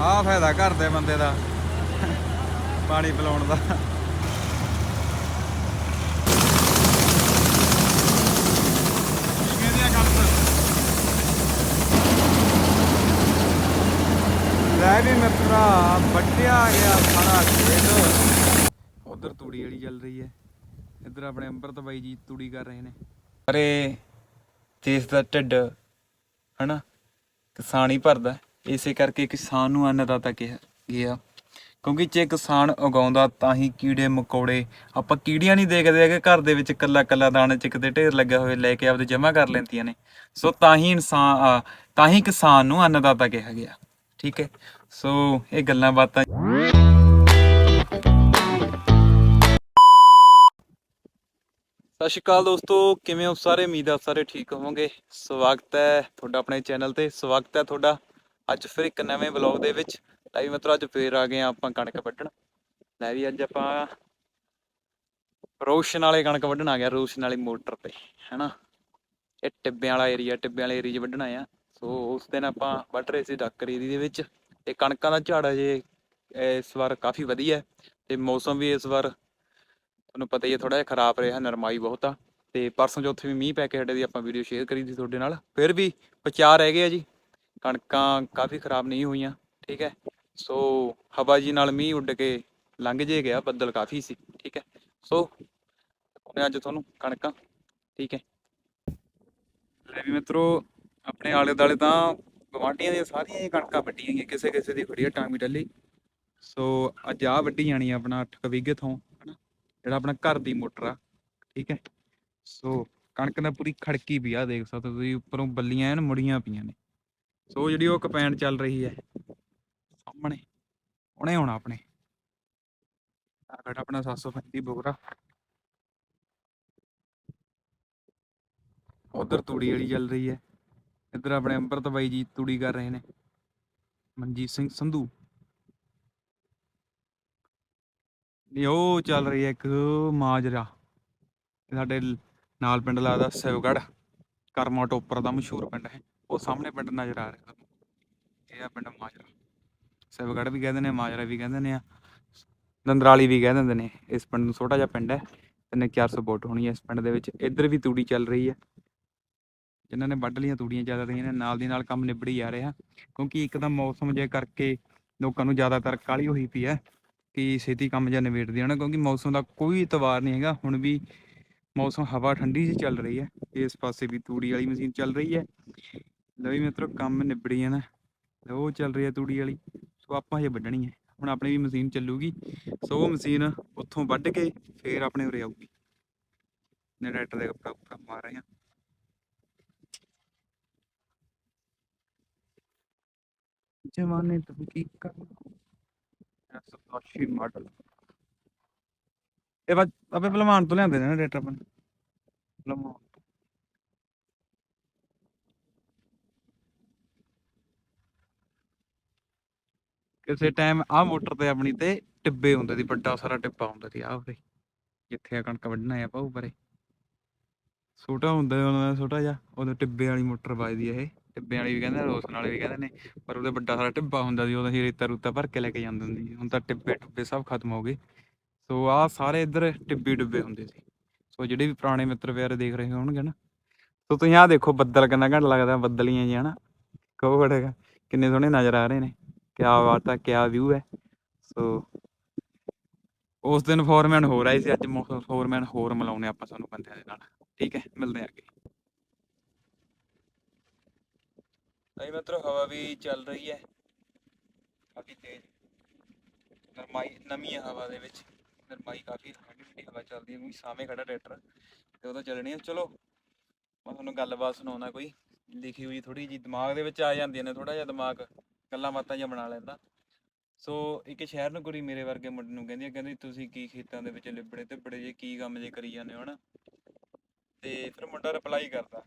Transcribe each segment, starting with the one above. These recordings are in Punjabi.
ਆਹ ਫਾਇਦਾ ਘਰ ਦੇ ਬੰਦੇ ਦਾ। ਪਾਣੀ ਪਿਲਾਉਣ ਦਾ। ਲੈ ਵੀ ਮਿੱਤਰਾ ਵੱਟਿਆ ਗਿਆ ਸਾਰਾ ਖੇਤ। ਉਧਰ ਤੂੜੀ ਵਾਲੀ ਚੱਲ ਰਹੀ ਹੈ। ਇੱਧਰ ਆਪਣੇ ਅੰਮ੍ਰਿਤ ਬਾਈ ਜੀ ਤੂੜੀ ਕਰ ਰਹੇ ਨੇ। ਅਰੇ ਦੇਸ਼ ਦਾ ਢਿੱਡ ਹਨਾ? ਕਿਸਾਨ ਹੀ ਭਰਦਾ। ਇਸੇ ਕਰਕੇ ਕਿਸਾਨ ਨੂੰ ਅੰਨਦਾਤਾ ਕਿਹਾ ਗਿਆ। ਕਿਉਂਕਿ ਜੇ ਕਿਸਾਨ ਉਗਾਉਂਦਾ ਤਾਂ ਹੀ ਕੀੜੇ, ਮਕੌੜੇ ਆਪਾਂ ਕੀੜੀਆਂ ਨਹੀਂ ਦੇਖਦੇ ਹੈਗੇ। ਘਰ ਦੇ ਵਿੱਚ ਕੱਲਾ ਕੱਲਾ ਦਾਣੇ ਚ ਕਿਤੇ ਢੇਰ ਲੱਗਿਆ ਹੋਏ ਲੈ ਕੇ ਆਪਦੇ ਜਮਾ ਕਰ ਲੈਂਦੀਆਂ ਨੇ। ਸੋ ਤਾਂ ਹੀ ਇਨਸਾਨ ਤਾਂ ਹੀ ਕਿਸਾਨ ਨੂੰ ਅੰਨਦਾਤਾ ਕਿਹਾ ਗਿਆ। ਠੀਕ ਹੈ? ਸੋ ਇਹ ਗੱਲਾਂ ਬਾਤਾਂ ਸਤਿ ਸ਼੍ਰੀ ਅਕਾਲ ਦੋਸਤੋ, ਕਿਵੇਂ ਹੋ ਸਾਰੇ? ਉਮੀਦ ਆ ਸਾਰੇ ਠੀਕ ਹੋਵੋਗੇ। ਸਵਾਗਤ ਹੈ ਤੁਹਾਡਾ ਆਪਣੇ ਚੈਨਲ ਤੇ। ਸਵਾਗਤ ਹੈ ਤੁਹਾਡਾ ਅੱਜ ਫਿਰ ਇੱਕ ਨਵੇਂ ਵਲੌਗ ਦੇ ਵਿੱਚ। ਲੈ ਵੀ ਮਿੱਤਰੋ, ਅੱਜ ਫੇਰ ਆ ਗਏ ਆ ਆਪਾਂ ਕਣਕ ਵੱਢਣ। ਲੈ ਵੀ ਅੱਜ ਆਪਾਂ ਰੋਸ਼ਨ ਵਾਲੇ ਕਣਕ ਵੱਢਣ ਆ ਗਿਆ ਰੋਸ਼ਨ ਵਾਲੀ ਮੋਟਰ ਤੇ, ਹੈਨਾ? ਇਹ ਟਿੱਬਿਆਂ ਵਾਲਾ ਏਰੀਆ ਟਿੱਬਿਆਂ ਵਾਲੇ ਏਰੀਆ 'ਚ ਵੱਢਣਾ ਆ ਸੋ ਉਸ ਦਿਨ ਆਪਾਂ ਵੱਢ ਰਹੇ ਸੀ ਡੱਕਰ ਏਰੀਆ ਦੇ ਵਿੱਚ। ਤੇ ਕਣਕਾਂ ਦਾ ਝਾੜ ਅਜੇ ਇਸ ਵਾਰ ਕਾਫੀ ਵਧੀਆ ਤੇ ਮੌਸਮ ਵੀ ਇਸ ਵਾਰ ਤੁਹਾਨੂੰ ਪਤਾ ਹੀ ਹੈ ਥੋੜਾ ਜਿਹਾ ਖਰਾਬ ਰਿਹਾ, ਨਰਮਾਈ ਬਹੁਤ ਆ। ਤੇ ਪਰਸੋਂ ਚੌਥੇ ਵੀ ਮੀਂਹ ਪੈ ਕੇ ਹਟੇ ਦੀ ਆਪਾਂ ਵੀਡੀਓ ਸ਼ੇਅਰ ਕਰੀ ਸੀ ਤੁਹਾਡੇ ਨਾਲ। ਫਿਰ ਵੀ ਵਿਚਾਰ ਰਹਿ ਗਏ ਆ ਜੀ। ਕਣਕਾਂ ਕਾਫੀ ਖਰਾਬ ਨਹੀਂ ਹੋਈਆਂ, ਠੀਕ ਹੈ। ਸੋ ਹਵਾ ਜੀ ਨਾਲ ਮੀਂਹ ਉੱਡ ਕੇ ਲੰਘ ਜੇ ਗਿਆ, ਬੱਦਲ ਕਾਫੀ ਸੀ, ਠੀਕ ਹੈ। ਸੋ ਉਹਨੇ ਅੱਜ ਤੁਹਾਨੂੰ ਕਣਕਾਂ, ਠੀਕ ਹੈ। ਲੈ ਵੀ ਮਿੱਤਰੋ, ਆਪਣੇ ਆਲੇ ਦਾਲੇ ਤਾਂ ਗਵਾਂਢੀਆਂ ਦੀਆਂ ਸਾਰੀਆਂ ਕਣਕਾਂ ਵੱਢੀਆਂ ਗਈਆਂ ਕਿਸੇ ਕਿਸੇ ਦੀ ਖੜੀ ਆ ਟਾਂਗੀ ਡੱਲੀ ਸੋ ਅੱਜ ਆ ਵੱਢੀ ਜਾਣੀ ਆਪਣਾ 8 ਵਿਗੇ ਥੋਂ, ਹਨਾ, ਜਿਹੜਾ ਆਪਣਾ ਘਰ ਦੀ ਮੋਟਰ ਆ, ਠੀਕ ਹੈ। ਸੋ ਕਣਕ ਦਾ ਪੂਰੀ ਖੜਕੀ ਵੀ ਆ ਦੇਖ ਸਕਦੇ ਹੋ ਤੁਸੀਂ, ਉੱਪਰੋਂ ਬੱਲੀਆਂ ਐਨ ਮੁੜੀਆਂ ਪਈਆਂ ਨੇ। ਸੋ ਜਿਹੜੀ ਉਹ ਕਪੈਨ ਚੱਲ ਰਹੀ ਹੈ, ਸਾਹਮਣੇ ਉਹਨੇ ਆਉਣਾ ਆਪਣੇ। ਆ ਖੜਾ ਆਪਣਾ 735 ਬੋਗਰਾ। ਉਧਰ ਤੂੜੀ ਵਾਲੀ ਚੱਲ ਰਹੀ ਹੈ, ਇੱਧਰ ਆਪਣੇ ਅੰਮ੍ਰਿਤ ਬਾਈ ਜੀ ਤੂੜੀ ਕਰ ਰਹੇ ਨੇ, ਮਨਜੀਤ ਸਿੰਘ ਸੰਧੂ। ਇਹ ਉਹ ਚੱਲ ਰਹੀ ਹੈ ਇੱਕ ਮਾਜਰਾ, ਸਾਡੇ ਨਾਲ ਪਿੰਡ ਲੱਗਦਾ ਸਿਵਗੜ ਕਰਮਾ ਟੋਪਰ ਦਾ ਮਸ਼ਹੂਰ ਪਿੰਡ ਹੈ। ਉਹ ਸਾਹਮਣੇ ਪਿੰਡ ਨਜ਼ਰ ਆ ਰਿਹਾ। ਤੁਹਾਨੂੰ ਇਹ ਆ ਪਿੰਡ ਮਾਜਰਾ। ਸਿਵਗੜ ਵੀ ਕਹਿੰਦੇ ਨੇ, ਮਾਜਰਾ ਵੀ ਕਹਿੰਦੇ ਨੇ ਆ। ਨੰਦਰਾਲੀ ਵੀ ਕਹਿ ਦਿੰਦੇ ਨੇ, ਇਸ ਪਿੰਡ ਨੂੰ ਛੋਟਾ ਜਿਹਾ ਪਿੰਡ ਹੈ। ਤਿੰਨ 400 ਵੋਟ ਹੋਣੀ ਹੈ ਇਸ ਪਿੰਡ ਦੇ ਵਿੱਚ। ਇੱਧਰ ਵੀ ਤੂੜੀ ਚੱਲ ਰਹੀ ਹੈ। ਜਿਨ੍ਹਾਂ ਨੇ ਵੱਢ ਲੀਆਂ ਤੂੜੀਆਂ ਚੱਲ ਰਹੀਆਂ ਨੇ, ਨਾਲ ਦੀ ਨਾਲ ਕੰਮ ਨਿਬੜੀ ਜਾ ਰਿਹਾ। ਕਿਉਂਕਿ ਇੱਕ ਤਾਂ ਮੌਸਮ ਜੇ ਕਰਕੇ ਲੋਕਾਂ ਨੂੰ ਜ਼ਿਆਦਾਤਰ ਕਾਹਲੀ ਹੋਈ ਪਈ ਹੈ ਕਿ ਛੇਤੀ ਕੰਮ ਜਾਂ ਨਿਬੇੜਦੇ ਹਨ, ਕਿਉਂਕਿ ਮੌਸਮ ਦਾ ਕੋਈ ਇਤਬਾਰ ਨਹੀਂ ਹੈਗਾ। ਹੁਣ ਵੀ ਮੌਸਮ ਹਵਾ ਠੰਡੀ ਜਿਹੀ ਚੱਲ ਰਹੀ ਹੈ। ਇਸ ਪਾਸੇ ਵੀ ਤੂੜੀ ਵਾਲੀ ਮਸ਼ੀਨ ਚੱਲ ਰਹੀ ਹੈ। ਲਓ ਵੀ ਮਿੱਤਰੋ, ਕੰਮ ਨਿਬੜੀ ਹੈ ਲਓ ਚੱਲ ਰਹੀ ਹੈ ਤੂੜੀ ਵਾਲੀ। ਸੋ ਆਪਾਂ ਹਜੇ ਵੱਢਣੀ ਹੈ। ਹੁਣ ਆਪਣੀ ਵੀ ਮਸ਼ੀਨ ਚੱਲੂਗੀ। ਸੋ ਉਹ ਮਸ਼ੀਨ ਉੱਥੋਂ ਵੱਢ ਕੇ ਫੇਰ ਆਪਣੇ ਉਰੇ ਆਊਗੀ। ਨਰੇਟਰ ਦੇ ਕੱਪੜਾ ਕੁਪੜਾ ਮਾਰ ਰਹੇ ਹਾਂ ਜਵਾਨੇ ਤੋਂ ਕੀ ਕਰਨਾ? ਸਤਾਸ਼ੀ ਮਾਡਲ। ਇਹ ਬਸ ਆਪੇ ਭਲਵਾਨ ਤੋਂ ਲਿਆਂਦੇ ਨੇ ਰੇਟਰ ਆਪਾਂ ਭਲਵਾਨ ਕਿਸੇ ਟਾਈਮ ਆਹ ਮੋਟਰ ਤੇ ਆਪਣੀ ਤੇ ਟਿੱਬੇ ਹੁੰਦੇ ਸੀ, ਵੱਡਾ ਸਾਰਾ ਟਿੱਬਾ ਹੁੰਦਾ ਸੀ, ਆਹ ਉਰੇ। ਜਿੱਥੇ ਆ ਕਣਕ ਵੱਢਣਾ ਆ ਪਾਉ ਪਰੇ ਛੋਟਾ ਹੁੰਦਾ ਉਹਨਾਂ ਦਾ, ਛੋਟਾ ਜਿਹਾ। ਉਦੋਂ ਟਿੱਬੇ ਵਾਲੀ ਮੋਟਰ ਵੱਜਦੀ ਇਹ। ਟਿੱਬੇ ਵਾਲੀ ਵੀ ਕਹਿੰਦੇ ਰੋਸਨ ਵਾਲੇ ਵੀ ਕਹਿੰਦੇ ਨੇ। ਪਰ ਉਹਦੇ ਵੱਡਾ ਸਾਰਾ ਟਿੱਬਾ ਹੁੰਦਾ ਸੀ, ਉਦੋਂ ਅਸੀਂ ਰੇਤਾ ਰੂਤਾ ਭਰ ਕੇ ਲੈ ਕੇ ਜਾਂਦੇ ਹੁੰਦੇ ਸੀ। ਹੁਣ ਤਾਂ ਟਿੱਬੇ ਟੁੱਬੇ ਸਭ ਖਤਮ ਹੋ ਗਏ। ਸੋ ਆਹ ਸਾਰੇ ਇੱਧਰ ਟਿੱਬੇ ਡੁੱਬੇ ਹੁੰਦੇ ਸੀ। ਸੋ ਜਿਹੜੇ ਵੀ ਪੁਰਾਣੇ ਮਿੱਤਰ ਪਿਆਰੇ ਦੇਖ ਰਹੇ ਹੋਣਗੇ ਨਾ। ਸੋ ਤੁਸੀਂ ਆਹ ਦੇਖੋ, ਬੱਦਲ ਕਿੰਨਾ ਘੰਟ ਲੱਗਦਾ, ਬੱਦਲੀਆਂ ਜੀ ਹਨਾ ਕਹੋ ਬੜੇਗਾ ਕਿੰਨੇ ਸੋਹਣੇ ਨਜ਼ਰ ਆ ਰਹੇ ਨੇ। ਕਿਆ ਬਾਤ ਹੈ ਕਿਆ ਵਿਊ ਹੈ। ਸੋ ਉਸ ਦਿਨ ਫੋਰਮੈਨ ਹੋਰ ਆਏ ਸੀ, ਅੱਜ ਫੋਰਮੈਨ ਹੋਰ ਮਿਲਾਉਣੇ ਆਪਾਂ ਸਾਨੂੰ ਬੰਦਿਆਂ ਦੇ ਨਾਲ। ਠੀਕ ਹੈ, ਮਿਲਦੇ ਆ ਅੱਗੇ। ਮਿੱਤਰੋ, ਹਵਾ ਵੀ ਚੱਲ ਰਹੀ ਹੈ। ਕਾਫੀ ਤੇਜ਼। ਨਰਮਾਈ, ਨਵੀਂ ਹੈ ਹਵਾ ਦੇ ਵਿੱਚ। ਨਰਮਾਈ ਕਾਫੀ ਠੰਡੀ ਠੰਡੀ ਹਵਾ ਚੱਲਦੀ ਹੈ ਕੋਈ ਸਾਹਮਣੇ ਖੜਾ ਟਰੈਕਟਰ। ਤੇ ਉਹਦਾ ਚੱਲਣੀ ਹੈ ਚਲੋ, ਮੈਂ ਤੁਹਾਨੂੰ ਗੱਲਬਾਤ ਸੁਣਾਉਣਾ ਕੋਈ। ਲਿਖੀ ਹੋਈ ਥੋੜੀ ਜੀ ਦਿਮਾਗ ਦੇ ਵਿੱਚ ਆ ਜਾਂਦੀਆਂ ਨੇ ਥੋੜਾ ਜਿਹਾ ਦਿਮਾਗ। ਗੱਲਾਂ ਬਾਤਾਂ ਜਾਂ ਬਣਾ ਲੈਂਦਾ। ਸੋ ਇੱਕ ਸ਼ਹਿਰ ਨੂੰ ਕੁੜੀ ਮੇਰੇ ਵਰਗੇ ਮੁੰਡੇ ਨੂੰ ਕਹਿੰਦੀ ਆ, ਕਹਿੰਦੀ ਤੁਸੀਂ ਕੀ ਖੇਤਾਂ ਦੇ ਵਿੱਚ ਲਿਬੜੇ ਤੇ ਬੜੇ ਜੇ ਕੀ ਕੰਮ ਜੇ ਕਰੀ ਜਾਂਦੇ ਹੋ, ਹਨਾ? ਤੇ ਫਿਰ ਮੁੰਡਾ ਰਿਪਲਾਈ ਕਰਦਾ।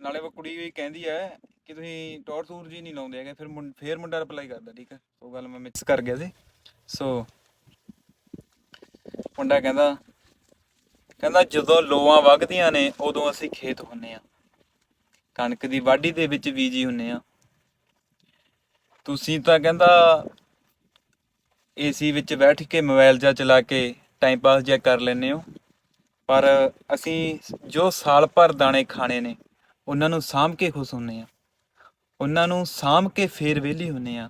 ਨਾਲੇ ਉਹ ਕੁੜੀ ਵੀ ਕਹਿੰਦੀ ਐ ਕਿ ਤੁਸੀਂ ਟੌਰ ਟੂਰ ਜੀ ਨਹੀਂ ਲਾਉਂਦੇ ਹੈਗੇ, ਫਿਰ ਫਿਰ ਮੁੰਡਾ ਰਿਪਲਾਈ ਕਰਦਾ, ਠੀਕ ਹੈ ਉਹ ਗੱਲ ਮੈਂ ਮਿਕਸ ਕਰ ਗਿਆ ਸੀ। ਸੋ ਮੁੰਡਾ ਕਹਿੰਦਾ ਕਹਿੰਦਾ ਜਦੋਂ ਲੋਆਂ ਵਗਦੀਆਂ ਨੇ, ਉਦੋਂ ਅਸੀਂ ਖੇਤ ਹੁੰਨੇ ਆ। ਕਣਕ ਦੀ ਵਾਢੀ ਦੇ ਵਿੱਚ ਬੀਜੀ ਹੁੰਨੇ ਆ। ਤੁਸੀਂ ਤਾਂ ਕਹਿੰਦਾ ਏਸੀ ਵਿੱਚ ਬੈਠ ਕੇ ਮੋਬਾਈਲ ਜਾਂ ਚਲਾ ਕੇ ਟਾਈਮ ਪਾਸ ਜਿਹਾ ਕਰ ਲੈਂਦੇ ਹੋ। ਪਰ ਅਸੀਂ ਜੋ ਸਾਲ ਭਰ ਦਾਣੇ ਖਾਣੇ ਨੇ, ਉਹਨਾਂ ਨੂੰ ਸਾਂਭ ਕੇ ਖੁਸ਼ ਹੁੰਨੇ ਆ ਉਹਨਾਂ ਨੂੰ ਸਾਂਭ ਕੇ ਫੇਰ ਵਿਹਲੀ ਹੁੰਨੇ ਆ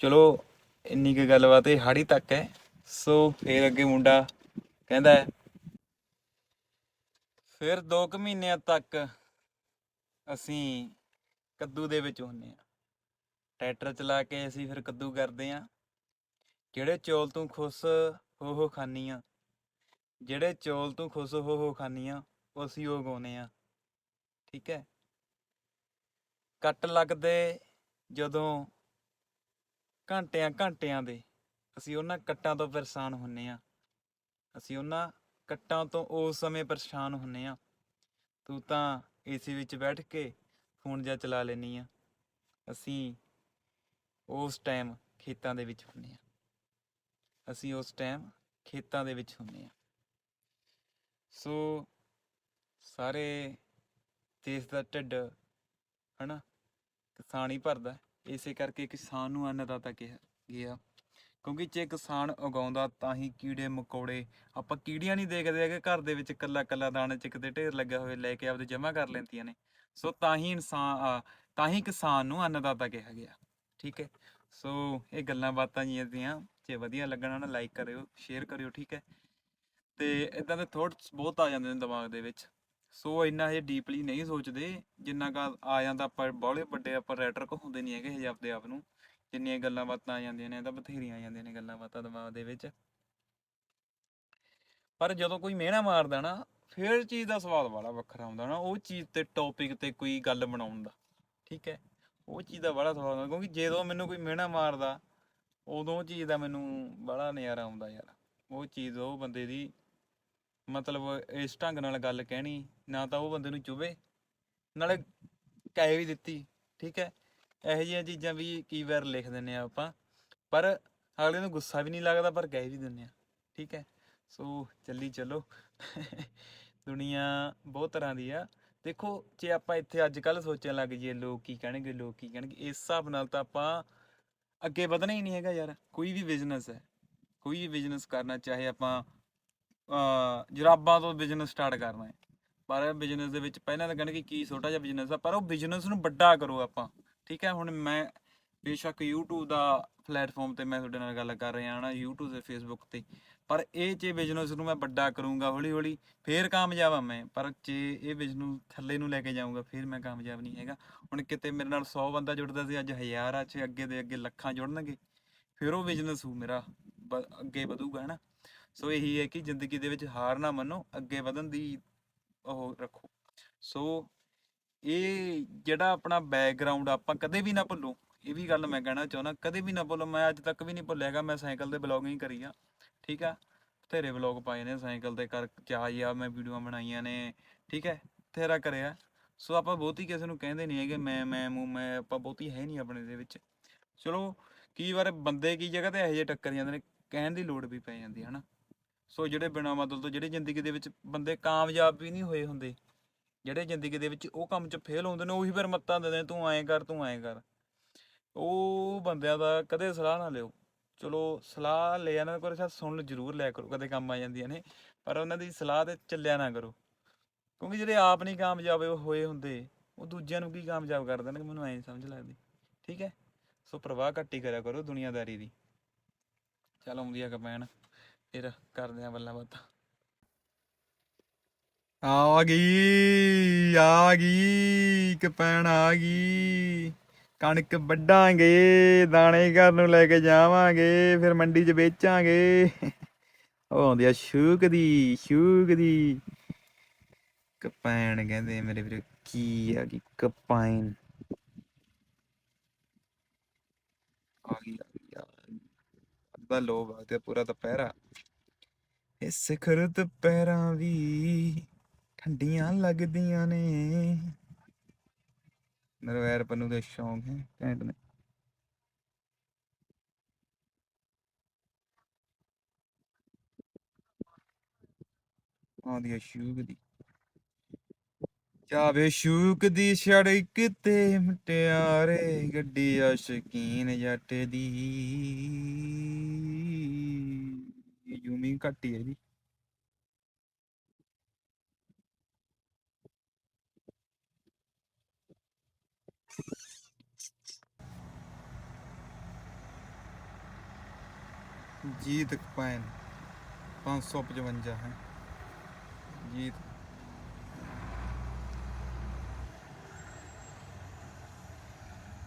ਚਲੋ, ਇੰਨੀ ਕੁ ਗੱਲਬਾਤ ਇਹ ਹਾੜੀ ਤੱਕ ਹੈ। ਸੋ ਫੇਰ ਅੱਗੇ ਮੁੰਡਾ ਕਹਿੰਦਾ ਹੈ, ਫਿਰ 2 ਕੁ ਮਹੀਨਿਆਂ ਤੱਕ ਅਸੀਂ ਕੱਦੂ ਦੇ ਵਿੱਚ ਹੁੰਨੇ ਆ ਟਰੈਕਟਰ ਚਲਾ ਕੇ ਅਸੀਂ ਫਿਰ ਕੱਦੂ ਕਰਦੇ ਆ ਜਿਹੜੇ ਚੌਲ ਤੂੰ ਖੁਸ਼ ਹੋ ਹੋ ਖਾਨੀ ਆ, ਜਿਹੜੇ ਚੌਲ ਤੂੰ ਖੁਸ਼ ਹੋ ਹੋ ਖਾਨੀ ਆ, ਉਹ ਅਸੀਂ ਉਹ ਉਗਾਉਂਦੇ ਆ ਠੀਕ ਹੈ? ਕੱਟ ਲੱਗਦੇ ਜਦੋਂ ਘੰਟਿਆਂ ਘੰਟਿਆਂ ਦੇ ਅਸੀਂ ਉਹਨਾਂ ਕੱਟਾਂ ਤੋਂ ਪਰੇਸ਼ਾਨ ਹੁੰਨੇ ਆ ਅਸੀਂ ਉਹਨਾਂ ਕੱਟਾਂ ਤੋਂ ਉਸ ਸਮੇਂ ਪਰੇਸ਼ਾਨ ਹੁੰਨੇ ਆ ਤੂੰ ਤਾਂ ਏਸੀ ਵਿੱਚ ਬੈਠ ਕੇ ਫੋਨ ਜਾਂ ਚਲਾ ਲੈਨੀ ਆ। ਅਸੀਂ ਉਸ ਟਾਈਮ ਖੇਤਾਂ ਦੇ ਵਿੱਚ ਹੁੰਨੇ ਆ। ਅਸੀਂ ਉਸ ਟਾਈਮ ਖੇਤਾਂ ਦੇ ਵਿੱਚ ਹੁੰਨੇ ਆ। ਸੋ ਸਾਰੇ ਦੇਸ਼ ਦਾ ਢਿੱਡ, ਹਨਾ, ਕਿਸਾਨ ਹੀ ਭਰਦਾ ਇਸੇ ਕਰਕੇ ਕਿਸਾਨ ਨੂੰ ਅੰਨਦਾਤਾ ਕਿਹਾ ਗਿਆ। ਕਿਉਂਕਿ ਜੇ ਕਿਸਾਨ ਉਗਾਉਂਦਾ ਤਾਂ ਹੀ ਕੀੜੇ, ਮਕੌੜੇ, ਆਪਾਂ ਕੀੜੀਆਂ ਨਹੀਂ ਦੇਖਦੇ ਹੈਗੇ, ਘਰ ਦੇ ਵਿੱਚ ਕੱਲਾ ਕੱਲਾ ਦਾਣੇ ਚ ਕਿਤੇ ਢੇਰ ਲੱਗਾ ਹੋਵੇ ਲੈ ਕੇ ਆਪਦੇ ਜਮ੍ਹਾਂ ਕਰ ਲੈਂਦੀਆਂ ਨੇ। ਸੋ ਤਾਂ ਹੀ ਇਨਸਾਨ ਤਾਂ ਹੀ ਕਿਸਾਨ ਨੂੰ ਅੰਨਦਾਤਾ ਕਿਹਾ ਗਿਆ। ਠੀਕ ਹੈ। ਸੋ ਇਹ ਗੱਲਾਂ ਬਾਤਾਂ ਜੀਆਂ ਦੀਆਂ, ਜੇ ਵਧੀਆ ਲੱਗਣਾ ਨਾ ਲਾਈਕ ਕਰਿਓ ਸ਼ੇਅਰ ਕਰਿਓ, ਠੀਕ ਹੈ। ਤੇ ਇਦਾਂ ਦੇ ਥੋਟਸ ਬਹੁਤ ਆ ਜਾਂਦੇ ਨੇ ਦਿਮਾਗ ਦੇ ਵਿੱਚ। ਸੋ ਇੰਨਾ ਇਹ ਡੀਪਲੀ ਨਹੀਂ ਸੋਚਦੇ, ਜਿੰਨਾ ਕਾ ਆ ਜਾਂਦਾ ਪਰ ਬਾਹਲੇ ਵੱਡੇ ਆਪਾਂ ਰੈਟਰ ਹੁੰਦੇ ਨਹੀਂ ਹੈਗੇ ਹਜੇ ਆਪਦੇ ਆਪ ਨੂੰ। ਜਿੰਨੀਆਂ ਗੱਲਾਂ ਬਾਤਾਂ ਆ ਜਾਂਦੀਆਂ ਨੇ ਤਾਂ ਬਥੇਰੀਆਂ ਆ ਜਾਂਦੀਆਂ ਨੇ ਗੱਲਾਂ ਬਾਤਾਂ ਦਿਮਾਗ ਦੇ ਵਿੱਚ। ਪਰ ਜਦੋਂ ਕੋਈ ਮਿਹਣਾ ਮਾਰਦਾ ਨਾ, ਫਿਰ ਚੀਜ਼ ਦਾ ਸਵਾਦ ਵਾਲਾ ਵੱਖਰਾ ਹੁੰਦਾ ਨਾ, ਉਹ ਚੀਜ਼ ਤੇ ਟੌਪਿਕ ਤੇ ਕੋਈ ਗੱਲ ਬਣਾਉਣ ਦਾ, ਠੀਕ ਹੈ। ਉਹ ਚੀਜ਼ ਦਾ ਬੜਾ ਸਵਾਦ ਹੁੰਦਾ, ਕਿਉਂਕਿ ਜਦੋਂ ਮੈਨੂੰ ਕੋਈ ਮਿਹਣਾ ਮਾਰਦਾ, ਉਦੋਂ ਉਹ ਚੀਜ਼ ਦਾ ਮੈਨੂੰ ਬੜਾ ਨਜ਼ਾਰਾ ਆਉਂਦਾ ਯਾਰ। ਉਹ ਚੀਜ਼ ਉਹ ਬੰਦੇ ਦੀ ਮਤਲਬ ਇਸ ਢੰਗ ਨਾਲ ਗੱਲ ਕਹਿਣੀ, ਨਾ ਤਾਂ ਉਹ ਬੰਦੇ ਨੂੰ ਚੁਭੇ ਨਾਲੇ ਕਹਿ ਵੀ ਦਿੱਤੀ, ਠੀਕ ਹੈ? ਇਹੋ ਜਿਹੀਆਂ ਚੀਜ਼ਾਂ ਵੀ ਕਈ ਵਾਰ ਲਿਖ ਦਿੰਨੇ ਆ ਆਪਾਂ, ਪਰ ਅਗਲੇ ਨੂੰ ਗੁੱਸਾ ਵੀ ਨਹੀਂ ਲੱਗਦਾ, ਪਰ ਕਹਿ ਵੀ ਦਿੰਨੇ ਆ ਠੀਕ ਹੈ? ਸੋ ਚੱਲੀ ਚਲੋ। ਦੁਨੀਆ ਬਹੁਤ ਤਰ੍ਹਾਂ ਦੀ ਆ। ਦੇਖੋ, ਜੇ ਆਪਾਂ ਇੱਥੇ ਅੱਜ ਕੱਲ ਸੋਚਣ ਲੱਗ ਜਾਈਏ, ਲੋਕ ਕੀ ਕਹਿਣਗੇ, ਲੋਕ ਕੀ ਕਹਿਣਗੇ, ਇਸ ਹਿਸਾਬ ਨਾਲ ਤਾਂ ਆਪਾਂ ਅੱਗੇ ਵਧਣਾ ਹੀ ਨਹੀਂ ਹੈਗਾ ਯਾਰ। ਕੋਈ ਵੀ ਬਿਜ਼ਨਸ ਹੈ, ਕੋਈ ਵੀ ਬਿਜ਼ਨਸ ਕਰਨਾ, ਚਾਹੇ ਆਪਾਂ ਜਰਾਬਾਂ ਤੋਂ ਬਿਜ਼ਨਸ ਸਟਾਰਟ ਕਰਨਾ ਹੈ। ਪਰ ਬਿਜ਼ਨਸ ਦੇ ਵਿੱਚ ਪਹਿਲਾਂ ਤਾਂ ਕਹਿਣਗੇ ਕੀ ਛੋਟਾ ਜਿਹਾ ਬਿਜ਼ਨਸ ਆ, ਪਰ ਉਹ ਬਿਜ਼ਨਸ ਨੂੰ ਵੱਡਾ ਕਰੋ ਆਪਾਂ। ਠੀਕ ਹੈ, ਹੁਣ ਮੈਂ ਬੇਸ਼ੱਕ YouTube ਦਾ ਪਲੇਟਫਾਰਮ ਤੇ ਮੈਂ ਤੁਹਾਡੇ ਨਾਲ ਗੱਲ ਕਰ ਰਿਹਾ ਹਾਂ ਨਾ, YouTube ਤੇ Facebook ਤੇ। ਪਰ ਇਹ ਜੇ ਬਿਜ਼ਨਸ ਨੂੰ ਮੈਂ ਵੱਡਾ ਕਰੂੰਗਾ ਹੌਲੀ ਹੌਲੀ ਫੇਰ ਕਾਮਯਾਬ ਆ ਮੈਂ। ਪਰ ਜੇ ਇਹ ਬਿਜ਼ਨਸ ਥੱਲੇ ਨੂੰ ਲੈ ਕੇ ਜਾਊਂਗਾ, ਫਿਰ ਮੈਂ ਕਾਮਯਾਬ ਨਹੀਂ ਹੈਗਾ। ਹੁਣ ਕਿਤੇ ਮੇਰੇ ਨਾਲ 100 ਬੰਦਾ ਜੁੜਦਾ ਸੀ, ਅੱਜ ਹਜ਼ਾਰ ਆ ਚ ਅੱਗੇ ਦੇ ਅੱਗੇ ਲੱਖਾਂ ਜੁੜਨਗੇ। ਫਿਰ ਉਹ ਬਿਜ਼ਨਸ ਹੋ ਮੇਰਾ ਵ- ਅੱਗੇ ਵਧੂਗਾ, ਹੈ ਨਾ? ਸੋ ਇਹੀ ਹੈ ਕਿ ਜ਼ਿੰਦਗੀ ਦੇ ਵਿੱਚ ਹਾਰ ਨਾ ਮੰਨੋ, ਅੱਗੇ ਵਧਣ ਦੀ ਉਹ ਰੱਖੋ। ਸੋ ਇਹ ਜਿਹੜਾ ਆਪਣਾ ਬੈਕਗ੍ਰਾਉਂਡ ਆਪਾਂ ਕਦੇ ਵੀ ਨਾ ਭੁੱਲੋ ਇਹ ਵੀ ਗੱਲ ਮੈਂ ਕਹਿਣਾ ਚਾਹੁੰਦਾ, ਕਦੇ ਵੀ ਨਾ ਭੁੱਲ, ਮੈਂ ਅੱਜ ਤੱਕ ਵੀ ਨਹੀਂ ਭੁੱਲਿਆਗਾ, ਮੈਂ ਸਾਈਕਲ ਦੇ ਬਲੌਗਿੰਗ ਕਰੀ ਆ, ਠੀਕ ਆ? ਬਥੇਰੇ ਬਲੌਗ ਪਾਏ ਨੇ ਸਾਈਕਲ ਤੇ ਕਰ ਜਾ ਆ ਮੈਂ ਵੀਡੀਓਆਂ ਬਣਾਈਆਂ ਨੇ, ਠੀਕ ਹੈ? ਬਥੇਰਾ ਕਰਿਆ। ਸੋ ਆਪਾਂ ਬਹੁਤੀ ਕਿਸੇ ਨੂੰ ਕਹਿੰਦੇ ਨਹੀਂ ਹੈਗੇ, ਮੈਂ ਮੈਂ, ਮੂੰ, ਮੈਂ, ਆਪਾਂ ਬਹੁਤੀ ਹੈ ਨਹੀਂ ਆਪਣੇ ਦੇ ਵਿੱਚ। ਚਲੋ, ਕਈ ਵਾਰ ਬੰਦੇ ਕੀ ਜਗ੍ਹਾ ਤੇ ਇਹੋ ਜਿਹੇ ਟੱਕਰ ਜਾਂਦੇ ਨੇ, ਕਹਿਣ ਦੀ ਲੋੜ ਵੀ ਪੈ ਜਾਂਦੀ ਹੈ ਹਨਾ? ਸੋ ਜਿਹੜੇ ਬਿਨਾਂ ਮਤਲਬ ਤੋਂ, ਜਿਹੜੇ ਜ਼ਿੰਦਗੀ ਦੇ ਵਿੱਚ ਬੰਦੇ ਕਾਮਯਾਬ ਵੀ ਨਹੀਂ ਹੋਏ ਹੁੰਦੇ, ਜਿਹੜੇ ਜ਼ਿੰਦਗੀ ਦੇ ਵਿੱਚ ਉਹ ਕੰਮ 'ਚ ਫੇਲ ਹੁੰਦੇ ਨੇ, ਉਹੀ ਫਿਰ ਮੱਤਾਂ ਦਿੰਦੇ ਨੇ, ਤੂੰ ਐਂ ਕਰ, ਤੂੰ ਐਂ ਕਰ। ਉਹ ਬੰਦਿਆਂ ਦਾ ਕਦੇ ਸਲਾਹ ਨਾ ਲਿਓ। ਚਲੋ, ਸਲਾਹ ਲੈ ਇਹਨਾਂ ਕੋਲ ਸਾ ਸੁਣ ਜ਼ਰੂਰ ਲਿਆ ਕਰੋ, ਕਦੇ ਕੰਮ ਆ ਜਾਂਦੀਆਂ ਨੇ, ਪਰ ਉਹਨਾਂ ਦੀ ਸਲਾਹ ਤੇ ਚੱਲਿਆ ਨਾ ਕਰੋ। ਕਿਉਂਕਿ ਜਿਹੜੇ ਆਪ ਨਹੀਂ ਕਾਮਯਾਬ ਹੋਏ ਹੁੰਦੇ, ਉਹ ਦੂਜਿਆਂ ਨੂੰ ਕੀ ਕਾਮਯਾਬ ਕਰ ਦੇਣਗੇ, ਮੈਨੂੰ ਐਂ ਸਮਝ ਲੱਗਦੀ। ਠੀਕ ਹੈ? ਸੋ ਪ੍ਰਵਾਹ ਘੱਟ ਕਰਿਆ ਕਰੋ ਦੁਨੀਆਦਾਰੀ ਦੀ। ਚੱਲ ਆਉਂਦੀ ਆ ਕਪੈਣ, ਫਿਰ ਕਰਦੇ ਆ ਬੱਲਾਂ ਬਾਤਾਂ। ਆ ਗਈ ਆ ਗਈ, ਕਪੈਣ ਆ ਗਈ। ਕਣਕ ਵੱਢਾਂਗੇ, ਦਾਣੇ ਘਰ ਨੂੰ ਲੈ ਕੇ ਜਾਵਾਂਗੇ, ਫਿਰ ਮੰਡੀ 'ਚ ਵੇਚਾਂਗੇ। ਉਹ ਆਉਂਦੀ ਆ ਸ਼ੂਕ ਦੀ ਸ਼ੂਕ ਦੀ। ਕਪੈਣ ਕਹਿੰਦੇ ਮੇਰੇ ਵੀਰੇ, ਕੀ ਆ ਕੀ ਕਪਾਈਨ ਆ ਗਈ ਅੱਧਾ ਲੋਭ ਆ ਤੇ ਪੂਰਾ ਦੁਪਹਿਰਾ। ਇਸ ਖਰਤ ਪੈਰਾਂ ਵੀ ਠੰਡੀਆਂ ਲੱਗਦੀਆਂ ਨੇ। ਨਰਵੈਰ ਪੰਨੂ ਦੇ ਸ਼ੌਂਕ ਹੈ ਘੈਂਟ ਨੇ। ਆਉਂਦੀ ਆ ਸ਼ੂਗ ਦੀ। ਜਾਵੇ ਸ਼ੂਕ ਦੀ ਸੜਕ ਤੇ ਮਟਿਆਰੇ, ਗੱਡੀ ਆ ਸ਼ਕੀਨ ਜੱਟ ਦੀ। ਯੂਮੀ ਘੱਟੀ ਹੀ ਹੈ ਜੀਤ ਕਪੈਨ 555 ਹੈ। ਜੀਤ।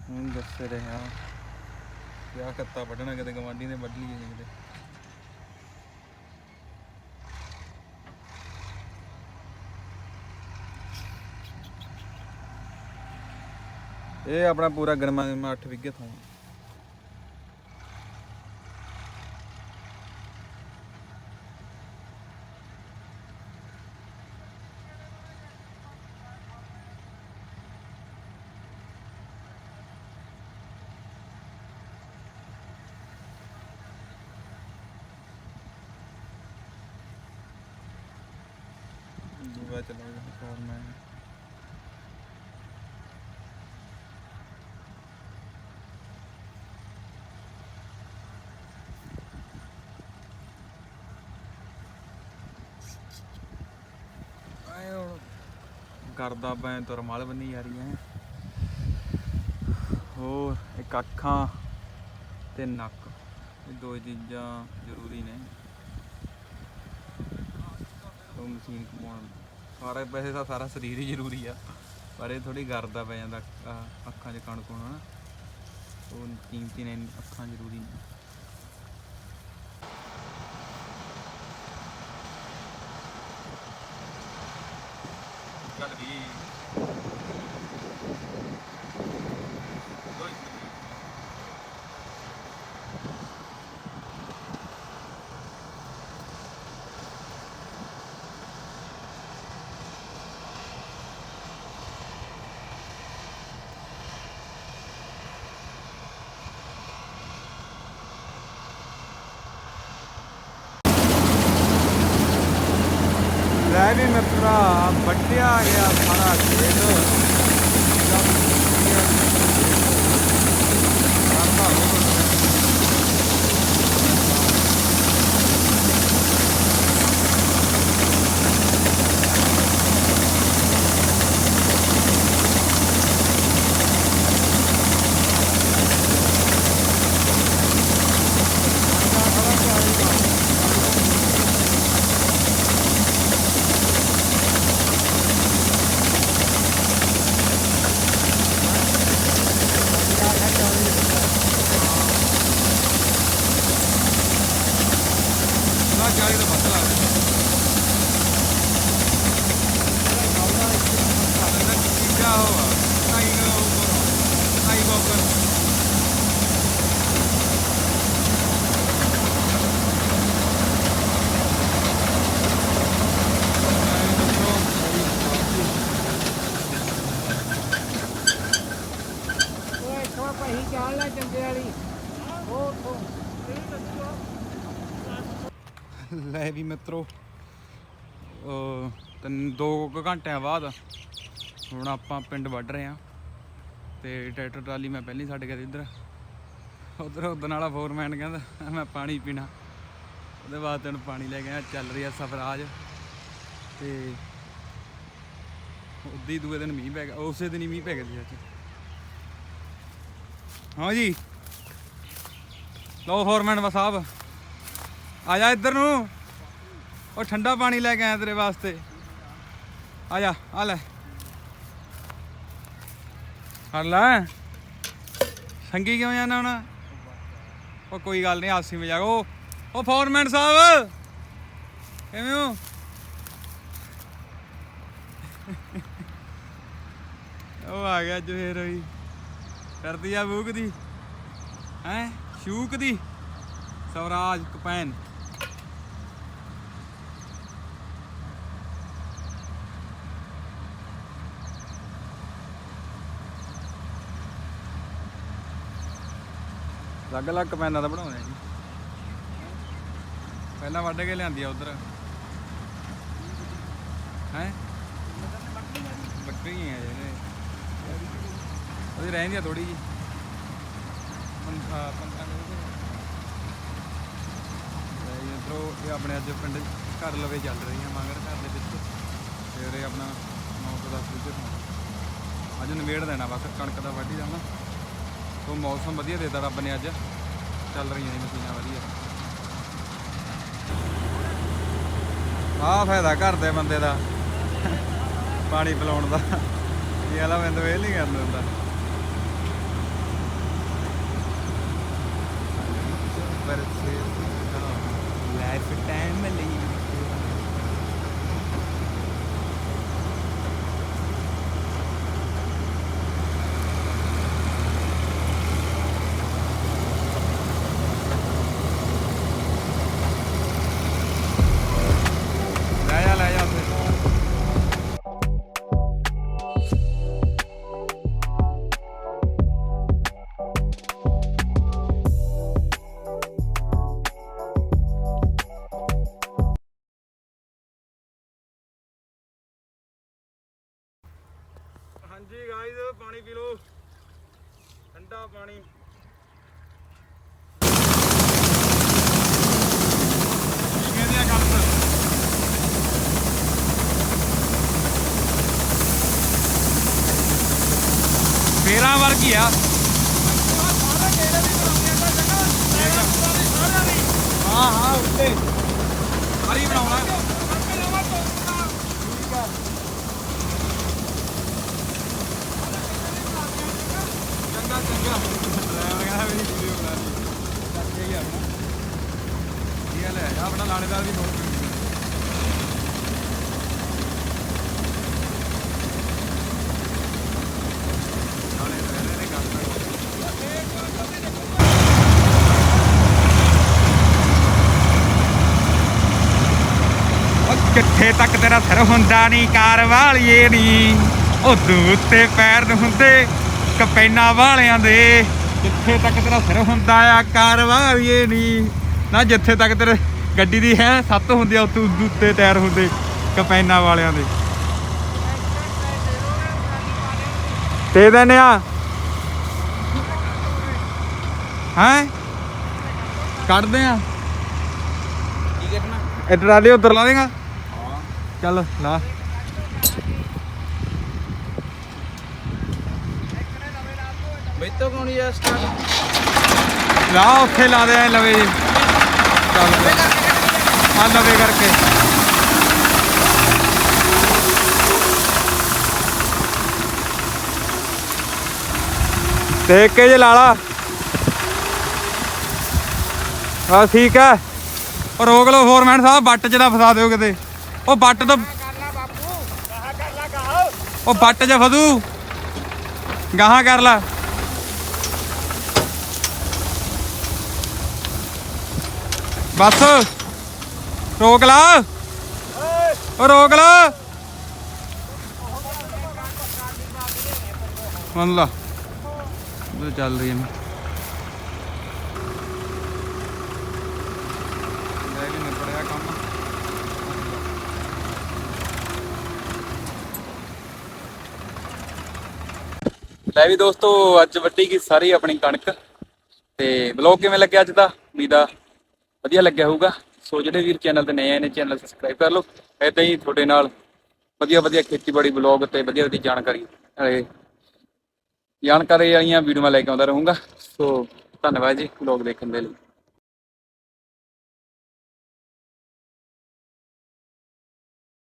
ਹੁਣ ਦੱਸ ਰਿਹਾ ਕਿਆ ਕੱਤਾ ਵੱਢਣਾ ਕਿਤੇ ਗਵਾਂਢੀ ਨੇ ਵੱਢ ਲਈ ਕਿਤੇ। ਇਹ ਆਪਣਾ ਪੂਰਾ ਗਰਮਾ ਗਰਮਾ 8 ਵਿਗੇ ਥਾਂ ਦੂਆ ਚਲਾਉਂਦਾ ਫੋਰਮੈਨ ਆਏ ਹੁਣ ਕਰਦਾ ਬੈਂ ਤੋਂ ਰਮਾਲ ਬੰਨੀ ਜਾ ਰਹੀ ਹੈ ਹੋਰ, ਇੱਕ ਅੱਖਾਂ ਤੇ ਨੱਕ। ਇਹ ਦੋ ਚੀਜ਼ਾਂ ਜ਼ਰੂਰੀ ਨੇ। ਉਹ ਮਸ਼ੀਨ ਕਮਾਉਣ। ਸਾਰੇ ਪੈਸੇ ਤਾਂ ਸਾਰਾ ਸਰੀਰ ਹੀ ਜ਼ਰੂਰੀ ਆ। ਪਰ ਇਹ ਥੋੜੀ ਗਰਦਾ ਪੈ ਜਾਂਦਾ ਅੱਖਾਂ 'ਚ ਕਣਕ ਹੋਣਾ। ਉਹ ਕੀਮਤੀ ਨੇ, ਅੱਖਾਂ ਜ਼ਰੂਰੀ ਨੇ। ਚੱਲ ਵੀ ਲੈ ਵੀ ਮਿੱਤਰਾ ਵੱਟਿਆ ਗਿਆ ਸਾਰਾ ਖੇਤ ਨਾ ਚਾਲੀ ਦਾ ਬੱਤ ਲਾ ਦੇ ਕਿਆ ਹੋਆ ਨਹੀਂ ਨਾ ਉੱਪਰ ਨਹੀਂ ਬਾਬਰ ਓਏ ਲੈ ਵੀ ਮਿੱਤਰੋ ਤਿੰਨ ਦੋ ਕੁ ਘੰਟਿਆਂ ਬਾਅਦ ਹੁਣ ਆਪਾਂ ਪਿੰਡ ਵੱਢ ਰਹੇ ਆ ਤੇ ਟਰੈਕਟਰ ਟਰਾਲੀ ਮੈਂ ਪਹਿਲੀ ਛੱਡ ਗਿਆ ਸੀ ਇੱਧਰ ਉਧਰ ਉਦਣ ਵਾਲਾ ਫੋਰਮੈਨ ਕਹਿੰਦਾ, ਮੈਂ ਪਾਣੀ ਪੀਣਾ। ਉਹਦੇ ਬਾਅਦ ਤੈਨੂੰ ਪਾਣੀ ਲੈ ਕੇ ਆਇਆ, ਚੱਲ ਰਿਹਾ ਸਫਰਾਜ ਤੇ ਉਦੀ ਦੂਏ ਦਿਨ ਮੀਂਹ ਪੈ ਗਿਆ, ਉਸੇ ਦਿਨ ਹੀ ਮੀਂਹ ਪੈ ਗਿਆ ਸੀ ਅੱਜ। ਹਾਂ ਜੀ। ਲਓ ਫੋਰਮੈਨ ਵਾ ਸਾਹਿਬ ਆ ਜਾ ਇੱਧਰ ਨੂੰ। ਉਹ ਠੰਡਾ ਪਾਣੀ ਲੈ ਕੇ ਆਇਆ ਤੇਰੇ ਵਾਸਤੇ। ਆ ਜਾ, ਆ ਲੈ। ਕਰ ਲੈ। ਸੰਗੀ ਕਿਉਂ ਜਾਣਾ ਹੁਣ? ਉਹ ਕੋਈ ਗੱਲ ਨਹੀਂ ਆਸੀ ਮਜ਼ਾਕ। ਉਹ ਉਹ ਫੋਰਮੈਨ ਸਾਹਿਬ! ਕਿਵੇਂ ਹੋ? ਉਹ ਆ ਗਿਆ ਜੋ ਫੇਰ ਹੋਈ ਕਰਦੀ ਆ ਬੂਕ ਦੀ। ਹੈ? ਸ਼ੂਕ ਦੀ। ਸਵਰਾਜ ਕਪੈਨ। ਅਲੱਗ ਅਲੱਗ ਕਪੈਨਾਂ ਦਾ ਬਣਾਉਂਦੇ ਆ ਜੀ। ਪਹਿਲਾਂ ਵੱਢ ਕੇ ਲਿਆਂਦੀ ਆ ਉਧਰ। ਹੈ? ਗਈਆਂ ਇਹਨੇ ਉਹਦੀ ਰਹਿੰਦੀ ਆ ਥੋੜੀ ਜੀ 15 15 ਇਧਰੋਂ ਇਹ ਆਪਣੇ ਅੱਜ ਪਿੰਡ ਘਰ ਲਵੇ ਚੱਲ ਰਹੀ ਹੈ ਮਗਰ ਘਰ ਦੇ ਵਿੱਚ। ਤੇ ਉਰੇ ਆਪਣਾ 9 ਤੋਂ 10 ਵਜੇ ਤੋਂ। ਅੱਜ ਨਵੇੜ ਦੇਣਾ ਬਸ, ਕਣਕ ਦਾ ਵਾਢੀ ਦਾ ਨਾ ਉਹ ਮੌਸਮ ਵਧੀਆ ਦੇਤਾ ਰੱਬ ਨੇ ਅੱਜ। ਚੱਲ ਰਹੀਆਂ ਨੇ ਮਸ਼ੀਨਾਂ ਵਧੀਆ। ਆਹ ਫਾਇਦਾ ਘਰ ਦੇ ਬੰਦੇ ਦਾ, ਪਾਣੀ ਪਿਲਾਉਣ ਦਾ। ਇਹ ਵਾਲਾ ਮੈਨੂੰ ਇਹ ਨਹੀਂ ਕਰਨ ਦਿੰਦਾ। ਪਰ ਸੇ ਲਾਈਫ ਟਾਈਮ ਲਈ ਹਾਂਜੀ ਗਾਇਜ਼ ਪਾਣੀ ਪੀ ਲਓ। ਠੰਡਾ ਪਾਣੀ। ਫੇਰਾਂ ਵਰਗੀ ਆ। ਹਾਂ ਹਾਂ ਉੱਤੇ। ਸਾਰੀ ਬਣਾਉਣਾ। ਚੰਗਾ ਮੈਂ ਕਹਿੰਦਾ ਮੇਰੀ ਵੀਡੀਓ ਬਣਾ ਲਈ ਚੱਲ ਗਈ ਆਪਣਾ ਕੀ ਹਾਲ ਹੈ ਆਪਣਾ ਲਾਣੇਦਾਰ ਵੀ ਬਹੁਤ ਕਿੱਥੇ ਤੱਕ ਤੇਰਾ ਸਿਰ ਹੁੰਦਾ ਨਹੀਂ ਕਾਰ ਵਾਲੀਏ ਨਹੀਂ ਉਦੋਂ ਉੱਤੇ ਪੈਰ ਹੁੰਦੇ। ਕਪੈਨਾ ਵਾਲਿਆਂ ਦੇ। ਕਿੱਥੇ ਤੱਕ ਤੇਰਾ ਸਿਰ ਹੁੰਦਾ ਆ ਕਾਰ ਵਾਲੀਏ ਨਹੀਂ। ਨਾ ਜਿੱਥੇ ਤੱਕ ਤੇਰੇ ਗੱਡੀ ਦੀ ਹੈ ਸੱਤ ਹੁੰਦੀ ਆ ਉਦੋਂ ਉੱਤੇ ਟਾਇਰ ਹੁੰਦੇ ਕਪੈਨਾ ਵਾਲਿਆਂ ਦੇ। ਦੇ ਦਿੰਦੇ ਆ। ਹੈਂ? ਕੱਢਦੇ ਆ। ਕੀ ਕਰਨਾ? ਇਹ ਟਰਾਲੀ ਉਧਰ ਲਾ ਦੇਗਾ। ਚੱਲ ਲਾ। ਬੈਤੋ ਕੋਣੀ ਆ ਸਟਾਰਟ ਲਾ ਉੱਥੇ ਲਾ ਦੇ, ਐ ਲਵੇ ਜੀ। ਚੱਲ ਆ ਲਵੇ ਕਰਕੇ। ਦੇਖ ਕੇ ਜੇ ਲਾ ਲਾ। ਆ ਠੀਕ ਹੈ। ਉਹ ਰੋਕ ਲਓ ਫੋਰਮੈਨ ਸਾਹਿਬ ਬੱਟ 'ਚ ਨਾ ਫਸਾ ਦਿਓ ਕਿਤੇ। ਉਹ ਬੱਟ ਤੋਂ ਉਹ ਬੱਟ 'ਚ ਫਸੂ। ਗਾਹਾਂ ਕਰ ਲੈ। ਬਸ। ਰੋਕ ਲਾ। ਉਹ ਰੋਕ ਲਾ। ਮੰਨ ਲਾ। ਉਹ ਚੱਲ ਰਹੀ ਹੈ ਲੈ ਕੇ ਨਿਬੜਿਆ ਕੰਮ। ਲੈ ਵੀ ਦੋਸਤੋ, ਅੱਜ ਵੱਡੀ ਗਈ ਸਾਰੀ ਆਪਣੀ ਕਣਕ। ਤੇ ਵਲੌਗ ਕਿਵੇਂ ਲੱਗਿਆ ਅੱਜ ਦਾ? ਉਮੀਦਾ ਵਧੀਆ ਲੱਗਿਆ ਹੋਊਗਾ। ਸੋ ਜਿਹੜੇ ਵੀਰ ਚੈਨਲ ਤੇ ਨਏ ਆਏ ਨੇ ਚੈਨਲ ਸਬਸਕ੍ਰਾਈਬ ਕਰ ਲਓ। ਏਦਾਂ ਹੀ ਤੁਹਾਡੇ ਨਾਲ ਵਧੀਆ ਵਧੀਆ ਖੇਤੀਬਾੜੀ ਵਲੌਗ ਤੇ ਵਧੀਆ ਵਧੀਆ ਜਾਣਕਾਰੀ ਵਾਲੇ ਜਾਣਕਾਰੀ ਵਾਲੀਆਂ ਵੀਡੀਓਆਂ ਲੈ ਕੇ ਆਉਂਦਾ ਰਹੂੰਗਾ। ਸੋ ਧੰਨਵਾਦ ਜੀ ਵਲੌਗ ਦੇਖਣ ਦੇ ਲਈ।